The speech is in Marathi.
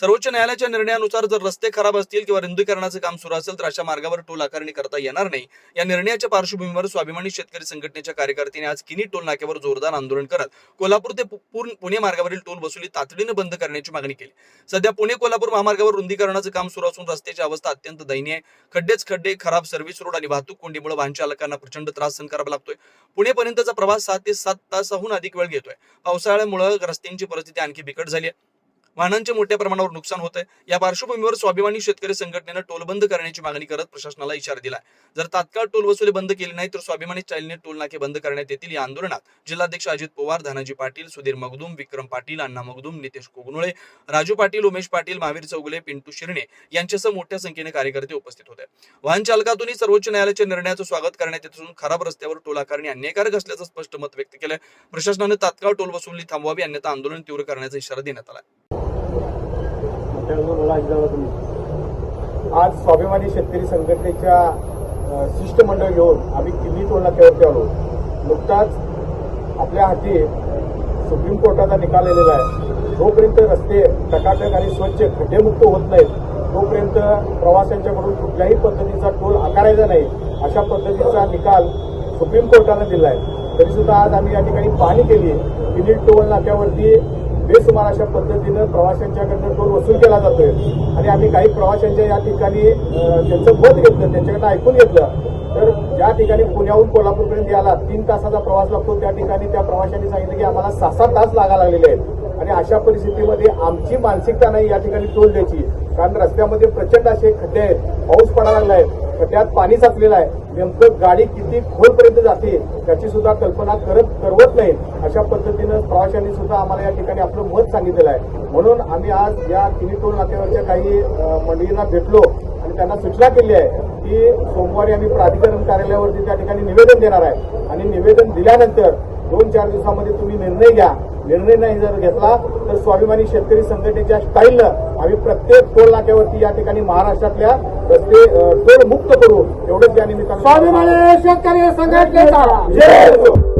सर्वोच्च न्यायालयाच्या निर्णयानुसार जर रस्ते खराब असतील किंवा रुंदीकरणाचं काम सुरू असेल तर अशा मार्गावर टोल आकारणी करता येणार नाही. या निर्णयाच्या पार्श्वभूमीवर स्वाभिमानी शेतकरी संघटनेच्या कार्यकर्त्यांनी आज किनी टोल नाक्यावर जोरदार आंदोलन करत कोल्हापूर ते पुणे मार्गावरील टोल वसुली तातडीनं बंद करण्याची मागणी केली. सध्या पुणे कोल्हापूर महामार्गावर रुंदीकरणाचं काम सुरू असून रस्त्याची अवस्था अत्यंत दयनीय आहे. खड्डेच खड्डे खराब सर्व्हिस रोड आणि वाहतूक कोंडीमुळे वाहन चालकांना प्रचंड त्रास सहन करावा लागतोय. पुणेपर्यंतचा प्रवास सात ते सात तासाहून अधिक वेळ घेतोय. पावसाळ्यामुळे रस्त्यांची परिस्थिती आणखी बिकट झाली आहे. वाहनांचे मोठ्या प्रमाणावर नुकसान होत आहे या पार्श्वभूमीवर स्वाभिमानी शेतकरी संघटनेनं टोल बंद करण्याची मागणी करत प्रशासनाला इशारा दिला जर तात्काळ टोल वसुली बंद केली नाही तर स्वाभिमानी चालने टोल नाके बंद करण्यात येतील या आंदोलनात. जिल्हाध्यक्ष अजित पवार धनाजी पाटील सुधीर मगदूम विक्रम पाटील अण्णा मगदूम नितेश कोगनुळे राजू पाटील उमेश पाटील महावीर चौगुले पिंटू शिरणे यांच्यासह मोठ्या संख्येने कार्यकर्ते उपस्थित होते. वाहन चालकातूनही सर्वोच्च न्यायालयाच्या निर्णयाचं स्वागत करण्यात येत असून खराब रस्त्यावर टोल आकारणी अन्यायकारक असल्याचं स्पष्ट मत व्यक्त केलं प्रशासनानं तात्काळ टोल वसुली थांबवावी अन्यथा आंदोलन तीव्र करण्याचा इशारा देण्यात आला आज स्वाभिमानी शेतकरी संघटनेच्या शिष्टमंडळ घेऊन आम्ही किल्ली टोल नाक्यावरती आलो. नुकताच आपल्या हाती सुप्रीम कोर्टाचा निकाल आलेला आहे. जोपर्यंत रस्ते टकाटक आणि स्वच्छ खड्डेमुक्त होत नाहीत तोपर्यंत प्रवाशांच्याकडून कुठल्याही पद्धतीचा टोल आकारायचा नाही अशा पद्धतीचा निकाल सुप्रीम कोर्टानं दिला आहे तरीसुद्धा आज आम्ही या ठिकाणी पाहणी केली किल्ली टोल नाक्यावरती बेसुमार अशा पद्धतीनं प्रवाशांच्याकडनं टोल वसूल केला जातोय. आणि आम्ही काही प्रवाशांच्या या ठिकाणी त्यांचं मत घेतलं त्यांच्याकडनं ऐकून घेतलं. तर ज्या ठिकाणी पुण्याहून कोल्हापूरपर्यंत यायला तीन तासाचा प्रवास लागतो त्या ठिकाणी त्या प्रवाशांनी सांगितलं की आम्हाला सहा सात तास लागा लागलेले आहेत. आणि अशा परिस्थितीमध्ये आमची मानसिकता नाही या ठिकाणी टोल द्यायची. कारण रस्त्यामध्ये प्रचंड असे खड्डे आहेत पाऊस पडायला लागला आहे खड्ड्यात पाणी साचलेलं आहे. नेमकं गाडी किती खोलपर्यंत जाते त्याची सुद्धा कल्पना करत करवत नाही. अशा पद्धतीनं प्रवाशांनी सुद्धा आम्हाला या ठिकाणी आपलं मत सांगितलेलं आहे. म्हणून आम्ही आज या तिन्ही टोल नाक्यावरच्या काही मंडळींना भेटलो आणि त्यांना सूचना केली आहे की सोमवारी आम्ही प्राधिकरण कार्यालयावरती त्या ठिकाणी निवेदन देणार आहे. आणि निवेदन दिल्यानंतर दोन चार दिवसामध्ये तुम्ही निर्णय घ्या. निर्णय नाही जर घेतला तर स्वाभिमानी शेतकरी संघटनेच्या स्टाईलनं आम्ही प्रत्येक टोल नाक्यावरती या ठिकाणी महाराष्ट्रातल्या रस्ते टोल मुक्त करू. एवढंच या निमित्तानं. स्वाभिमानी शेतकरी संघटनेचा.